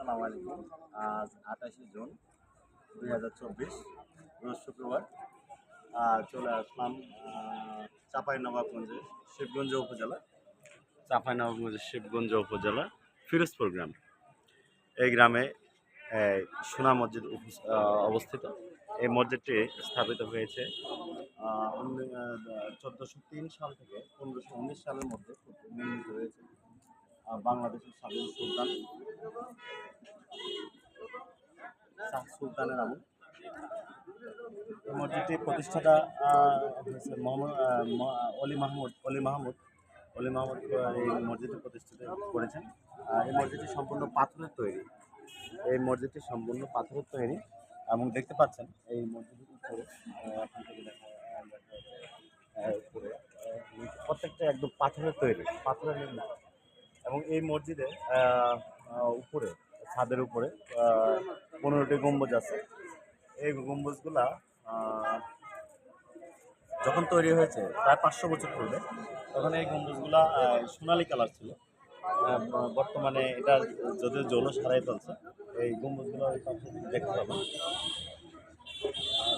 আসসালামু আলাইকুম। আজ আঠাশে জুন দুই হাজার চব্বিশ, রোজ শুক্রবার। চলে আসলাম চাপাই নবাবগঞ্জে শিবগঞ্জ উপজেলা। চাপাই নবাবগঞ্জের শিবগঞ্জ উপজেলা, ফিরোজপুর গ্রাম। এই গ্রামে সোনা মসজিদ অবস্থিত। এই মসজিদটি স্থাপিত হয়েছে চোদ্দোশো তিন সাল থেকে পনেরোশো উনিশ সালের মধ্যে নির্মিত হয়েছে। বাংলাদেশের স্বাধীন সুলতান। সুলতানের আমল এই মসজিদটি প্রতিষ্ঠাতা হয়েছে মোহাম্মদ অলি মাহমুদ অলি মাহমুদ। অলি মাহমুদ এই মসজিদটি প্রতিষ্ঠিত করেছেন। এই মসজিদটি সম্পূর্ণ পাথরের তৈরি। এই মসজিদটি সম্পূর্ণ পাথরের তৈরি। এবং দেখতে পাচ্ছেন, এই মসজিদের উপরে এখান থেকে দেখা প্রত্যেকটা একদম পাথরের তৈরি, পাথরের নির্মাণ। এবং এই মসজিদে উপরে, ছাদের উপরে পনেরোটি গম্বুজ আছে। এই গম্বুজগুলা যখন তৈরি হয়েছে প্রায় পাঁচশো বছর পূর্বে, তখন এই গম্বুজগুলা সোনালী কালার ছিল। বর্তমানে এটা যদিও জল সারাই চলছে, এই গম্বুজগুলো দেখতে পাবেন।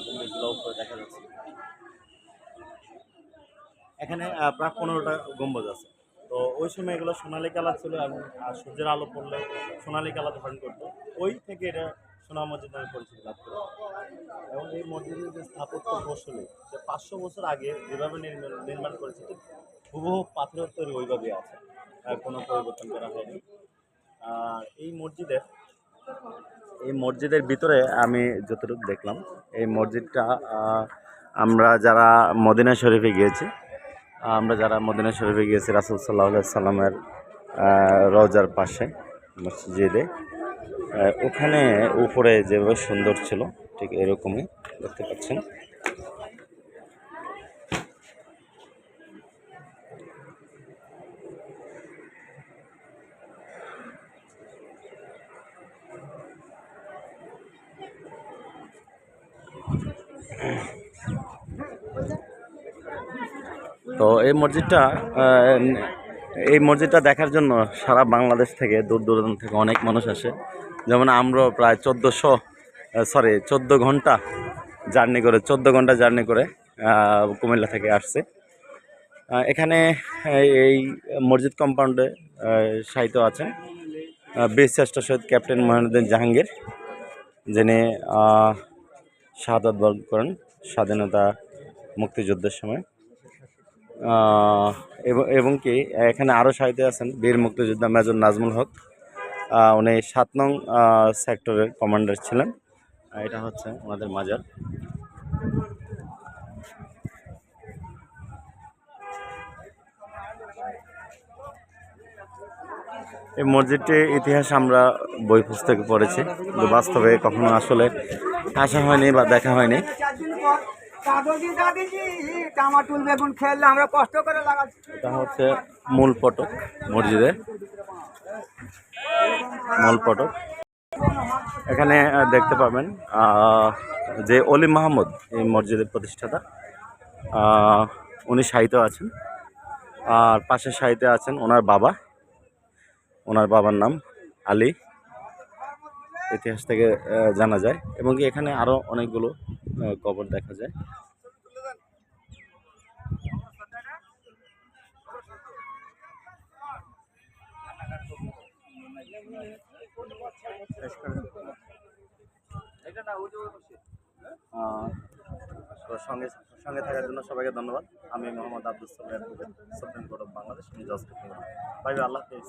গম্বুজগুলো উপরে দেখা যাচ্ছে। এখানে প্রায় পনেরোটা গম্বুজ আছে। তো ওই সময় এগুলো সোনালী কালার ছিল এবং সূর্যের আলো পড়লে সোনালী কালার ধারণ করতো। ওই থেকে এটা সোনা মসজিদ নামে পরিচিতি লাভ করে। এবং এই মসজিদের যে স্থাপত্য কৌশলী, যে পাঁচশো বছর আগে যেভাবে নির্মাণ নির্মাণ করেছে হুবহু পাথরের তৈরি ওইভাবেই আছে। কোনো পরিবর্তন করা হয়নি। আর এই মসজিদের এই মসজিদের ভিতরে আমি যতটুকু দেখলাম, এই মসজিদটা আমরা যারা মদিনা শরীফে গিয়েছি আমরা যারা মদিনা শরীফে গিয়েছি, রাসুল সাল্লাহ সাল্লামের রজার পাশে, মসজিদে ওখানে উপরে যেভাবে সুন্দর ছিল, ঠিক এরকমই দেখতে পাচ্ছেন। তো এই মসজিদটা এই মসজিদটা দেখার জন্য সারা বাংলাদেশ থেকে দূর দূরান্ত থেকে অনেক মানুষ আসে। যেমন আমরা প্রায় চোদ্দোশো সরি চোদ্দ ঘণ্টা জার্নি করে চোদ্দ ঘণ্টা জার্নি করে কুমিল্লা থেকে আসছে। এখানে এই- মসজিদ কম্পাউন্ডে সাহিত্য আছেন বীর শ্রেষ্ঠ শহীদ ক্যাপ্টেন মহিনুদ্দিন জাহাঙ্গীর যিনি আহ, শাহাদাত বরণ করেন স্বাধীনতা মুক্তিযুদ্ধের সময়। এবং কি, এখানে আরও সাহিত্য আছেন বীর মুক্তিযোদ্ধা মেজর নাজমুল হক। উনি সাত নং সেক্টরের কমান্ডার ছিলেন। এটা হচ্ছে ওনাদের মাজার। এই মসজিদটির ইতিহাস আমরা বই পুস্তকে পড়েছি। বাস্তবে কখনো আসলে আসা হয়নি বা দেখা হয়নি। মূল ফটক মসজিদের মূল ফটক এখানে দেখতে পাবেন যে অলি মাহমুদ, এই মসজিদের প্রতিষ্ঠাতা উনি সাহিত্য আছেন। আর পাশে সাহিত্যে আছেন ওনার বাবা। ওনার বাবার নাম আলী। ইতিহাস থেকে জানা যায়। এবং এখানে আরও অনেকগুলো কবর দেখা যায়। সঙ্গে সঙ্গে থাকার জন্য সবাইকে ধন্যবাদ। আমি Mohammad Abdul Salam, supreme court of Bangladesh, আমি জজ বাই আল্লাহ হাফিজ।